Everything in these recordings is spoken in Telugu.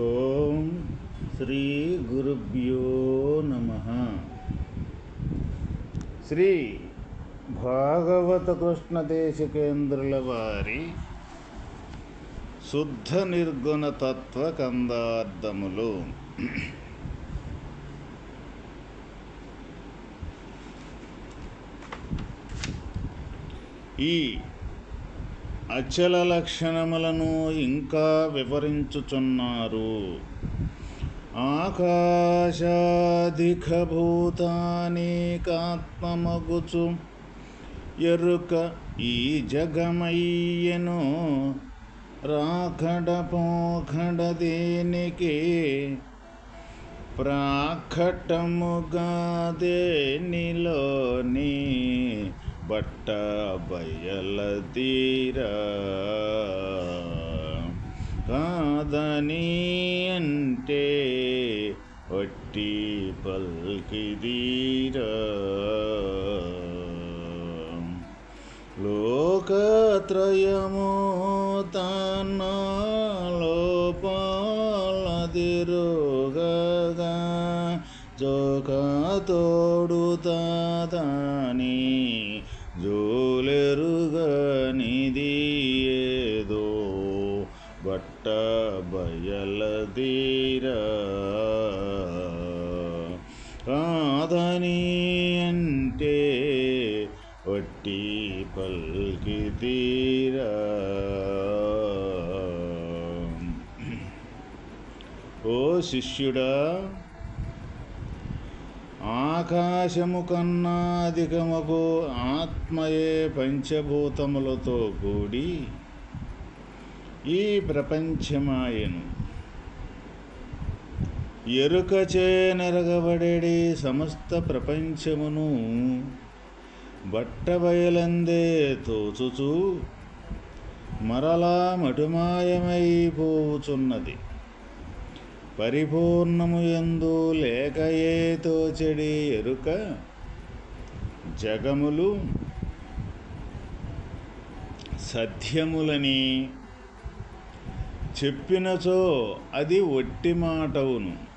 ఓం శ్రీ గురుభ్యో నమ. శ్రీ భాగవత కృష్ణ దేశికేంద్రుల వారి శుద్ధ నిర్గుణ తత్వ కందార్థములు. ఈ అచల లక్షణములను ఇంకా వివరించుచున్నారు. ఆకాశాధికభూతానేకాత్మమగుచు ఎరుక ఈ జగమయ్యను రాఖడ పోఖడ దేనికి ప్రాఖటముగా దేనిలోని బట్ట బయలదీరా కాదని అంటే వట్టి పల్కిదీరా లోకత్రయము తన లోపాలదిరుగగా జోక తోడు బయలదీరా కాదని అంటే వట్టి పల్కి తీరా. ఓ శిష్యుడా ఆకాశము కన్నా అధికమగు ఆత్మయే పంచభూతములతో కూడి ఈ ప్రపంచమాయను ఎరుకచే నెరగబడేడి సమస్త ప్రపంచమును బట్టబయలందే తోచుచూ మరలా మటుమాయమైపోచున్నది. పరిపూర్ణము ఎందు లేకయే తోచెడి ఎరుక జగములు సత్యములని చెప్పినచో అది ఒట్టి మాటవును.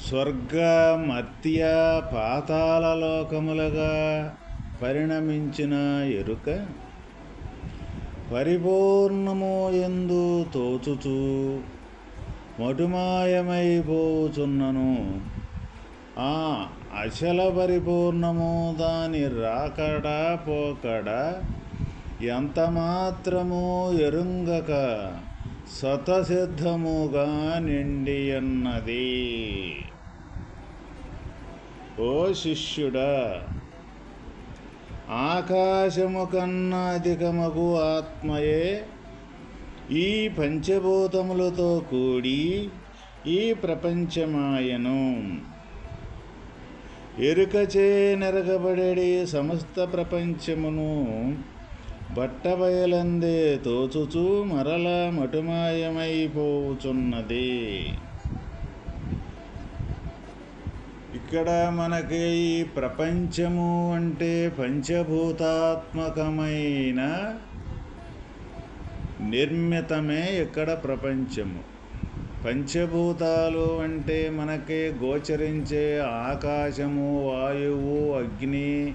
స్వర్గ మర్త్య పరిణమించిన ఎరుక పరిపూర్ణము ఎందు తోచుచూ మటుమాయమైపోచున్నను ఆ అచల పరిపూర్ణము దాని రాకడ పోకడ ఎంతమాత్రము ఎరుంగక స్వతసిద్ధముగా నిండియన్నది ఓ శిష్యుడా ఆకాశము కన్నా అధికమగు ఆత్మయే ఈ పంచభూతములతో కూడి ఈ ప్రపంచమాయను. ఎరుకచే నెరగబడే సమస్త ప్రపంచమును బట్టబయలందే తోచుచూ మరల మటుమాయమైపోచున్నది ఇక్కడ మనకి ఈ ప్రపంచము అంటే పంచభూతాత్మకమైన నిర్మితమే ఇక్కడ ప్రపంచము. పంచభూతాలు అంటే మనకి గోచరించే ఆకాశము వాయువు అగ్ని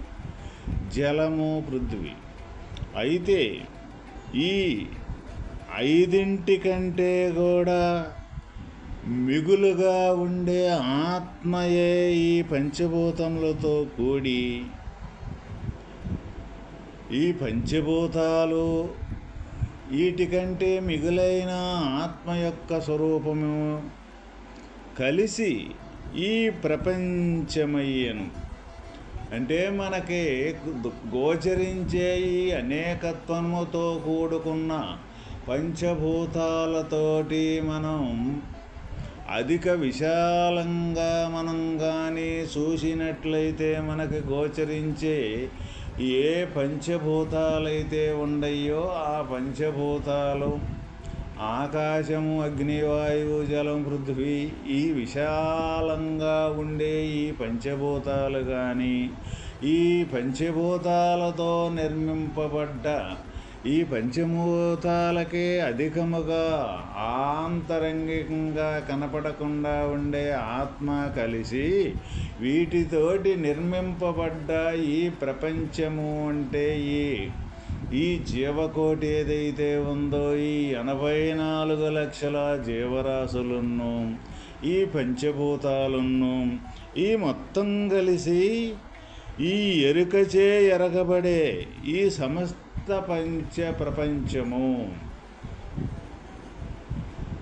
జలము పృథ్వీ. అయితే ఈ ఐదింటికంటే కూడా మిగులుగా ఉండే ఆత్మయే ఈ పంచభూతములతో కూడి ఈ పంచభూతాలు వీటికంటే మిగులైన ఆత్మ యొక్క స్వరూపము కలిసి ఈ ప్రపంచమయ్యను. అంటే మనకి గోచరించే ఈ అనేకత్వముతో కూడుకున్న పంచభూతాలతోటి మనం అధిక విశాలంగా మనం కానీ చూసినట్లయితే మనకి గోచరించే ఏ పంచభూతాలైతే ఉండయో ఆ పంచభూతాలు ఆకాశము అగ్నివాయువు జలం పృథ్వీ ఈ విశాలంగా ఉండే ఈ పంచభూతాలు కానీ ఈ పంచభూతాలతో నిర్మింపబడ్డ ఈ పంచభూతాలకే అధికముగా ఆంతరంగికంగా కనపడకుండా ఉండే ఆత్మ కలిసి వీటితోటి నిర్మింపబడ్డ ఈ ప్రపంచము అంటే ఈ ఈ జీవకోటి ఏదైతే ఉందో ఈ ఎనభై నాలుగు లక్షల జీవరాశులను ఈ పంచభూతాలను ఈ మొత్తం కలిసి ఈ ఎరుకచే ఎరగబడే ఈ సమస్త పంచ ప్రపంచము.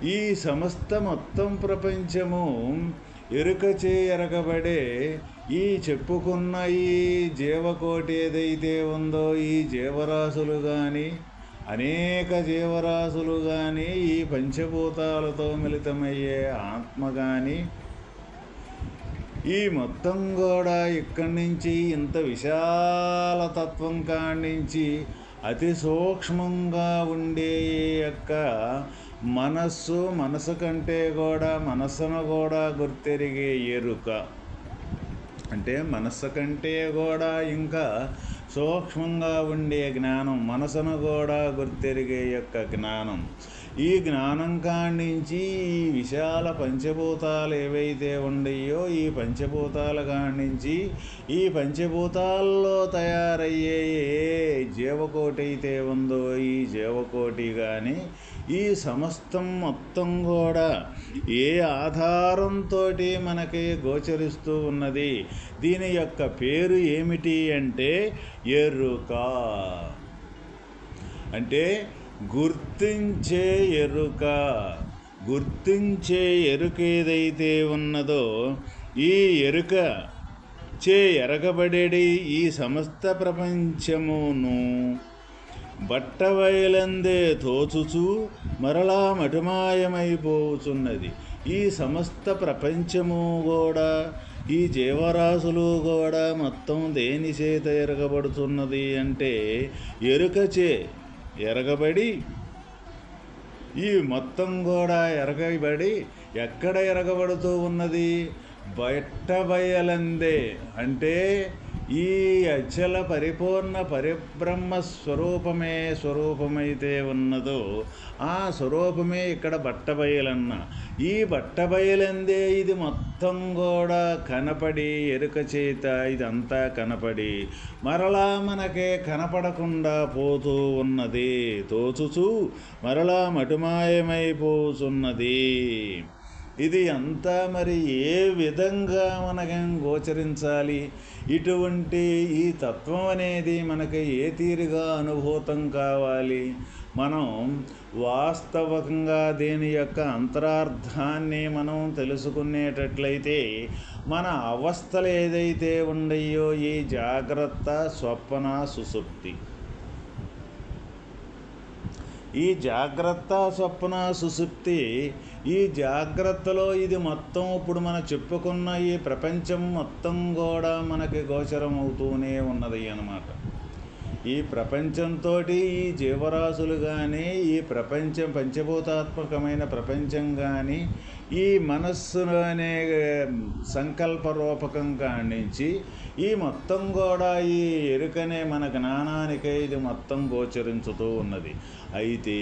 ఈ సమస్త మొత్తం ప్రపంచము ఎరుకచే ఎరగబడే ఈ చెప్పుకున్న ఈ జీవకోటి ఏదైతే ఉందో ఈ జీవరాశులు కానీ అనేక జీవరాశులు కానీ ఈ పంచభూతాలతో మిళితమయ్యే ఆత్మ కానీ ఈ మొత్తం కూడా ఇక్కడి నుంచి ఇంత విశాల తత్వం కాడి అతి సూక్ష్మంగా ఉండే యొక్క మనస్సు మనసు కంటే కూడా మనస్సును కూడా గుర్తెరిగే ఎరుక. అంటే మనస్సు కంటే కూడా ఇంకా సూక్ష్మంగా ఉండే జ్ఞానం మనసును కూడా గుర్తెరిగే యొక్క జ్ఞానం. ఈ జ్ఞానం కాడించి ఈ విశాల పంచభూతాలు ఏవైతే ఉండయో ఈ పంచభూతాల కాడించి ఈ పంచభూతాల్లో తయారయ్యే ఏ జీవకోటి అయితే ఉందో ఈ జీవకోటి కానీ ఈ సమస్తం మొత్తం కూడా ఏ ఆధారంతో మనకి గోచరిస్తూ ఉన్నది? దీని యొక్క పేరు ఏమిటి అంటే ఎరుక. అంటే గుర్తించే ఎరుక. గుర్తించే ఎరుక ఏదైతే ఉన్నదో ఈ ఎరుక చే ఎరగబడేది ఈ సమస్త ప్రపంచమును. బట్టవయలందే తోచుచూ మరలా మటుమాయమైపోచున్నది. ఈ సమస్త ప్రపంచము కూడా ఈ జీవరాశులు కూడా మొత్తం దేని చేత ఎరగబడుతున్నది అంటే ఎరుకచే ఎరగబడి ఈ మొత్తం కూడా ఎరగబడి ఎక్కడ ఎరగబడుతూ ఉన్నది? బయట బయలందే అంటే ఈ అచల పరిపూర్ణ పరిబ్రహ్మ స్వరూపమే స్వరూపమైతే ఉన్నదో ఆ స్వరూపమే ఇక్కడ బట్టబయలన్న. ఈ బట్టబయలందే ఇది మొత్తం కూడా కనపడి ఎరుక చేత ఇదంతా కనపడి మరలా మనకే కనపడకుండా పోతూ ఉన్నది. తోచుచూ మరలా మటుమాయమైపోతున్నది. ఇది అంతా మరి ఏ విధంగా మనకం గోచరించాలి? ఇటువంటి ఈ తత్వం అనేది మనకి ఏ తీరుగా అనుభూతం కావాలి? మనం వాస్తవంగా దీని యొక్క అంతరార్థాన్ని మనం తెలుసుకునేటట్లయితే మన అవస్థలు ఏదైతే ఉండయో ఈ జాగ్రత్త స్వప్న సుసుప్తి. ఈ జాగ్రత్త స్వప్న సుసుప్తి ఈ జాగ్రత్తలో ఇది మొత్తం ఇప్పుడు మనం చెప్పుకున్న ఈ ప్రపంచం మొత్తం కూడా మనకి గోచరం అవుతూనే ఉన్నది అన్నమాట. ఈ ప్రపంచంతో ఈ జీవరాశులు కానీ ఈ ప్రపంచం పంచభూతాత్మకమైన ప్రపంచం కానీ ఈ మనస్సు అనే సంకల్ప రూపకం కానించి ఈ మొత్తం కూడా ఈ ఎరుకనే మన జ్ఞానానికే ఇది మొత్తం గోచరించుతూ ఉన్నది. అయితే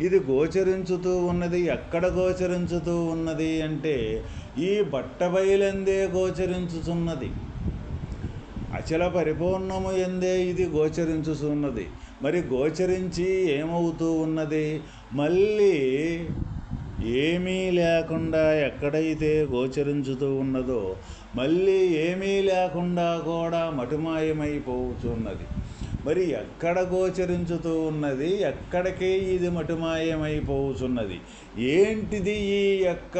ఇది గోచరించుతూ ఉన్నది ఎక్కడ గోచరించుతూ ఉన్నది అంటే ఈ బట్టబయలందే గోచరించుతున్నది అచల పరిపూర్ణము ఎందే ఇది గోచరించుతున్నది మరి గోచరించి ఏమవుతూ ఉన్నది? మళ్ళీ ఏమీ లేకుండా ఎక్కడైతే గోచరించుతూ ఉన్నదో మళ్ళీ ఏమీ లేకుండా కూడా మటుమాయమైపోతున్నది. మరి ఎక్కడ గోచరించుతూ ఉన్నది? ఎక్కడికి ఇది మటుమాయమైపోతున్నది? ఏంటిది ఈ యొక్క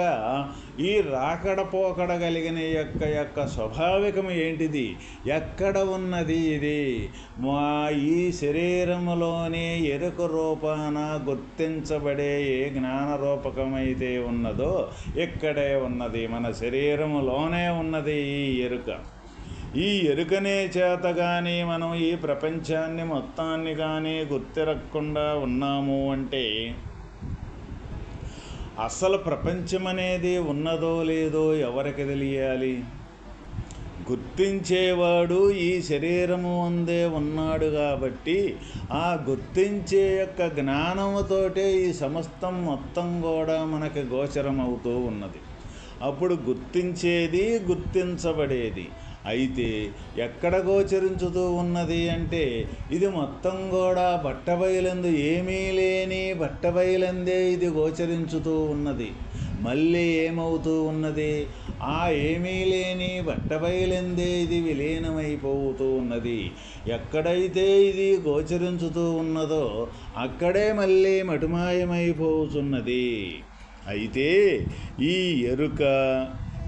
ఈ రాకడ పోకడ కలిగిన యొక్క యొక్క స్వాభావికం ఏంటిది? ఎక్కడ ఉన్నది ఇది? మా ఈ శరీరములోనే ఎరుక రూపాన గుర్తించబడే ఏ జ్ఞాన రూపకమైతే ఉన్నదో ఇక్కడే ఉన్నది. మన శరీరములోనే ఉన్నది ఈ ఎరుక. ఈ ఎరుకనే చేత కానీ మనం ఈ ప్రపంచాన్ని మొత్తాన్ని కానీ గుర్తిరక్కుండా ఉన్నాము అంటే అసలు ప్రపంచం అనేది ఉన్నదో లేదో ఎవరికి తెలియాలి? గుర్తించేవాడు ఈ శరీరము అందే ఉన్నాడు కాబట్టి ఆ గుర్తించే యొక్క జ్ఞానముతోటే ఈ సమస్తం మొత్తం కూడా మనకి గోచరం అవుతూ ఉన్నది. అప్పుడు గుర్తించేది గుర్తించబడేది. అయితే ఎక్కడ గోచరించుతూ ఉన్నది అంటే ఇది మొత్తం కూడా బట్టబయలందు ఏమీ లేని బట్టబయలందే ఇది గోచరించుతూ ఉన్నది. మళ్ళీ ఏమవుతూ ఉన్నది? ఆ ఏమీ లేని బట్టబయలందే ఇది విలీనమైపోతూ ఉన్నది. ఎక్కడైతే ఇది గోచరించుతూ ఉన్నదో అక్కడే మళ్ళీ మటుమాయమైపోతున్నది. అయితే ఈ ఎరుక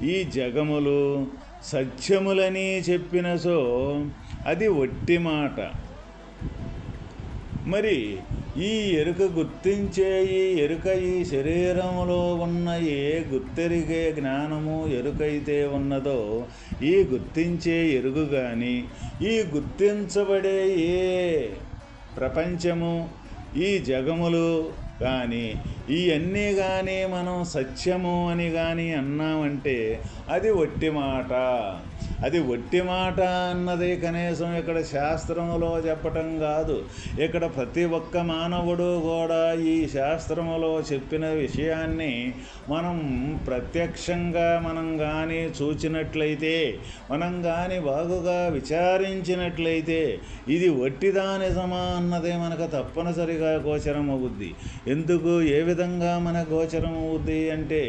ఈ జగములు సత్యములని చెప్పిన సో అది ఒట్టి మాట. మరి ఈ ఎరుక గుర్తించే ఈ ఎరుక ఈ శరీరంలో ఉన్న ఏ గుర్తెరిగే జ్ఞానము ఎరుకైతే ఉన్నదో ఈ గుర్తించే ఎరుగు కానీ ఈ గుర్తించబడే ఏ ప్రపంచము ఈ జగములు కానీ ఇవన్నీ కానీ మనం సత్యము అని కానీ అన్నామంటే అది ఒట్టి మాట. అది ఒట్టి మాట అన్నది కనీసం ఇక్కడ శాస్త్రములో చెప్పటం కాదు. ఇక్కడ ప్రతి ఒక్క మానవుడు కూడా ఈ శాస్త్రములో చెప్పిన విషయాన్ని మనం ప్రత్యక్షంగా మనం కానీ చూచినట్లయితే మనం కానీ బాగుగా విచారించినట్లయితే ఇది ఒట్టిదా నిజమా అన్నదే మనకు తప్పనిసరిగా గోచరం అవుద్ది. ఎందుకు? ఏ విధంగా మన గోచరం అవుద్ది అంటే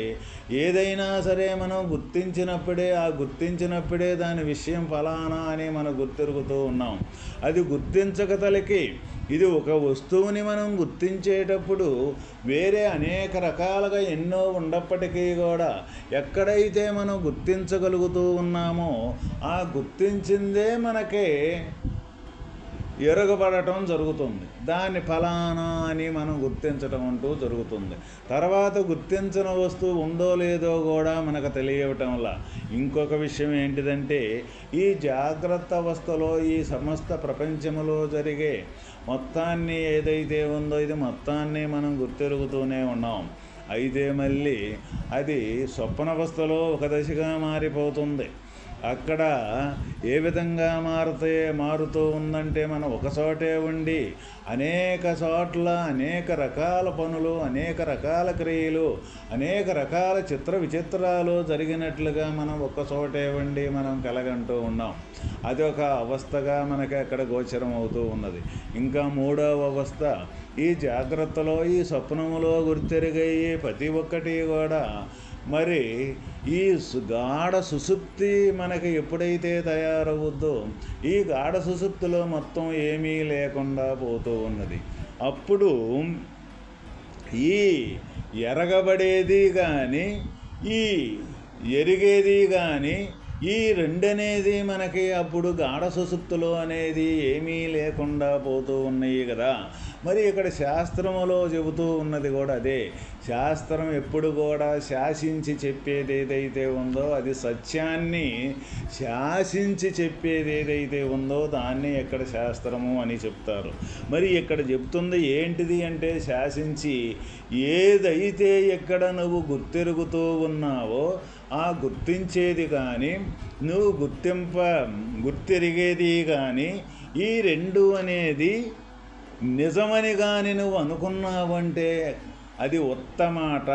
ఏదైనా సరే మనం గుర్తించినప్పుడే ఆ గుర్తించినప్పుడు దాని విషయం ఫలానా అని మనం గుర్తెరుగుతూ ఉన్నాం. అది గుర్తించక తలకి. ఇది ఒక వస్తువుని మనం గుర్తించేటప్పుడు వేరే అనేక రకాలుగా ఎన్నో ఉన్నప్పటికీ కూడా ఎక్కడైతే మనం గుర్తించగలుగుతూ ఉన్నామో ఆ గుర్తించిందే మనకే ఎరగబడటం జరుగుతుంది. దాన్ని ఫలానా అని మనం గుర్తించటం అంటూ జరుగుతుంది. తర్వాత గుర్తించిన వస్తువు ఉందో లేదో కూడా మనకు తెలియటంలా ఇంకొక విషయం ఏంటిదంటే ఈ జాగ్రత్త అవస్థలో ఈ సమస్త ప్రపంచంలో జరిగే మొత్తాన్ని ఏదైతే ఉందో ఇది మొత్తాన్ని మనం గుర్తెరుగుతూనే ఉన్నాం. అయితే మళ్ళీ అది స్వప్నవస్థలో ఒక దశగా మారిపోతుంది. అక్కడ ఏ విధంగా మారుతే మారుతూ ఉందంటే మనం ఒకసోటే ఉండి అనేక చోట్ల అనేక రకాల పనులు అనేక రకాల క్రియలు అనేక రకాల చిత్ర విచిత్రాలు జరిగినట్లుగా మనం ఒక ఉండి మనం కలగంటూ ఉన్నాం. అది ఒక అవస్థగా మనకి అక్కడ గోచరం అవుతూ ఉన్నది. ఇంకా మూడవ అవస్థ ఈ జాగ్రత్తలో ఈ స్వప్నములో గుర్తెరిగయ్యే ప్రతి ఒక్కటి కూడా మరి ఈ గాఢ సుసుప్తి మనకి ఎప్పుడైతే తయారవుద్దో ఈ గాఢ సుసుప్తిలో మొత్తం ఏమీ లేకుండా పోతూ ఉన్నది. అప్పుడు ఈ ఎరగబడేది కానీ ఈ ఎరిగేది కానీ ఈ రెండనేది మనకి అప్పుడు గాఢ సుసుప్తులు అనేది ఏమీ లేకుండా పోతూ ఉన్నాయి కదా. మరి ఇక్కడ శాస్త్రములో చెబుతూ ఉన్నది కూడా అదే. శాస్త్రం ఎప్పుడు కూడా శాసించి చెప్పేది ఏదైతే ఉందో అది సత్యాన్ని శాసించి చెప్పేది ఏదైతే ఉందో దాన్ని ఎక్కడ శాస్త్రము అని చెప్తారు. మరి ఇక్కడ చెప్తుంది ఏంటిది అంటే శాసించి ఏదైతే ఎక్కడ నువ్వు గుర్తెరుగుతూ ఉన్నావో ఆ గుర్తించేది కానీ నువ్వు గుర్తింప గుర్తిరిగేది కానీ ఈ రెండు అనేది నిజమని కానీ నువ్వు అనుకున్నావంటే అది ఉత్తమాట.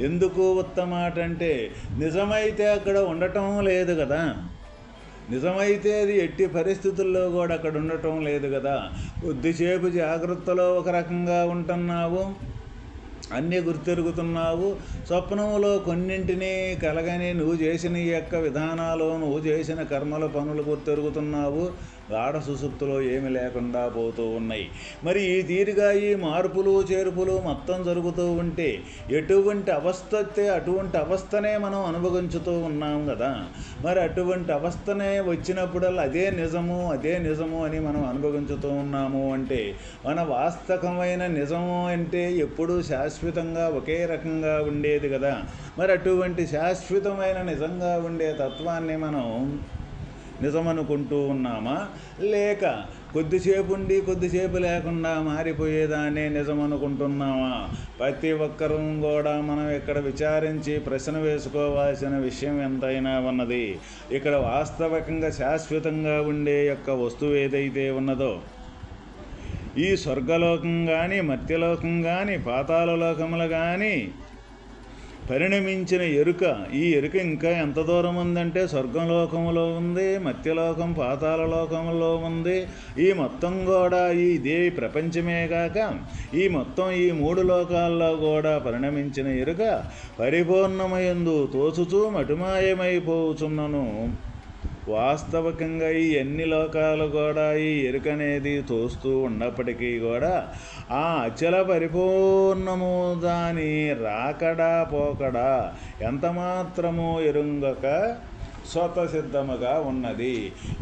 ఎందుకు ఉత్తమాట అంటే నిజమైతే అక్కడ ఉండటం లేదు కదా. నిజమైతే అది ఎట్టి పరిస్థితుల్లో కూడా అక్కడ ఉండటం లేదు కదా. కొద్దిసేపు జాగ్రత్తలో ఒక రకంగా ఉంటున్నావు అన్నీ గుర్తెరుగుతున్నావు స్వప్నంలో కొన్నింటిని కలగని నువ్వు చేసిన యొక్క విధానాలు నువ్వు చేసిన కర్మల పనులు గుర్తెరుగుతున్నావు గాఢ సుసుప్తులో ఏమి లేకుండా పోతూ ఉన్నాయి. మరి ఈ తీరుగా ఈ మార్పులు చేర్పులు మొత్తం జరుగుతూ ఉంటే ఎటువంటి అవస్థ అయితే అటువంటి అవస్థనే మనం అనుభవించుతూ ఉన్నాం కదా. మరి అటువంటి అవస్థనే వచ్చినప్పుడల్లా అదే నిజము అదే నిజము అని మనం అనుభవించుతూ ఉన్నాము అంటే మన వాస్తవమైన నిజము అంటే ఎప్పుడూ శాశ్వతంగా ఒకే రకంగా ఉండేది కదా. మరి అటువంటి శాశ్వతమైన నిజంగా ఉండే తత్వాన్ని మనం నిజమనుకుంటూ ఉన్నామా? లేక కొద్దిసేపు ఉండి కొద్దిసేపు లేకుండా మారిపోయేదాన్ని నిజమనుకుంటున్నామా? ప్రతి ఒక్కరూ కూడా మనం ఇక్కడ విచారించి ప్రశ్న వేసుకోవాల్సిన విషయం ఎంతైనా ఉన్నది. ఇక్కడ వాస్తవికంగా శాశ్వతంగా ఉండే యొక్క వస్తువు ఏదైతే ఉన్నదో ఈ స్వర్గలోకం కానీ మత్యలోకం కానీ పాతాళలోకములు కానీ పరిణమించిన ఎరుక. ఈ ఎరుక ఇంకా ఎంత దూరం ఉందంటే స్వర్గలోకములో ఉంది మత్యలోకం పాతాల లోకంలో ఉంది. ఈ మొత్తం కూడా ఈ దేవి ప్రపంచమే కాక ఈ మొత్తం ఈ మూడు లోకాల్లో కూడా పరిణమించిన ఎరుక పరిపూర్ణమయందు తోచుచూ మటుమాయమైపోచున్నను. వాస్తవికంగా ఈ అన్ని లోకాలు కూడా ఈ ఎరుకనేది తోస్తూ ఉన్నప్పటికీ కూడా ఆ అచల పరిపూర్ణము దాని రాకడా పోకడా ఎంత మాత్రము ఎరుంగక స్వతసిద్ధముగా ఉన్నది.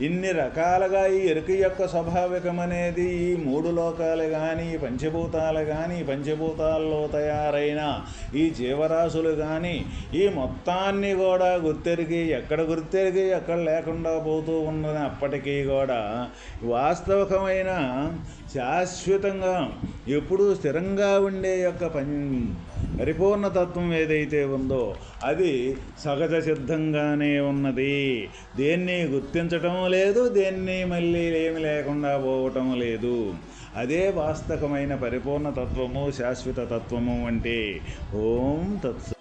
ఇన్ని రకాలుగా ఈ ఎరుక యొక్క స్వాభావికం అనేది ఈ మూడు లోకాలు కానీ పంచభూతాలు కానీ పంచభూతాల్లో తయారైన ఈ జీవరాశులు కానీ ఈ మొత్తాన్ని కూడా గుర్తెరిగి ఎక్కడ గుర్తెరిగి ఎక్కడ లేకుండా పోతూ ఉన్నది అప్పటికీ కూడా వాస్తవకమైన శాశ్వతంగా ఎప్పుడూ స్థిరంగా ఉండే యొక్క పం పరిపూర్ణతత్వం ఏదైతే ఉందో అది సహజ సిద్ధంగానే ఉన్నది. ఉన్నది. దేన్ని గుర్తించటం లేదు దేన్ని మళ్ళీ ఏమి లేకుండా పోవటం లేదు. అదే వాస్తవమైన పరిపూర్ణ తత్వము శాశ్వత తత్వము అంటే ఓం తత్స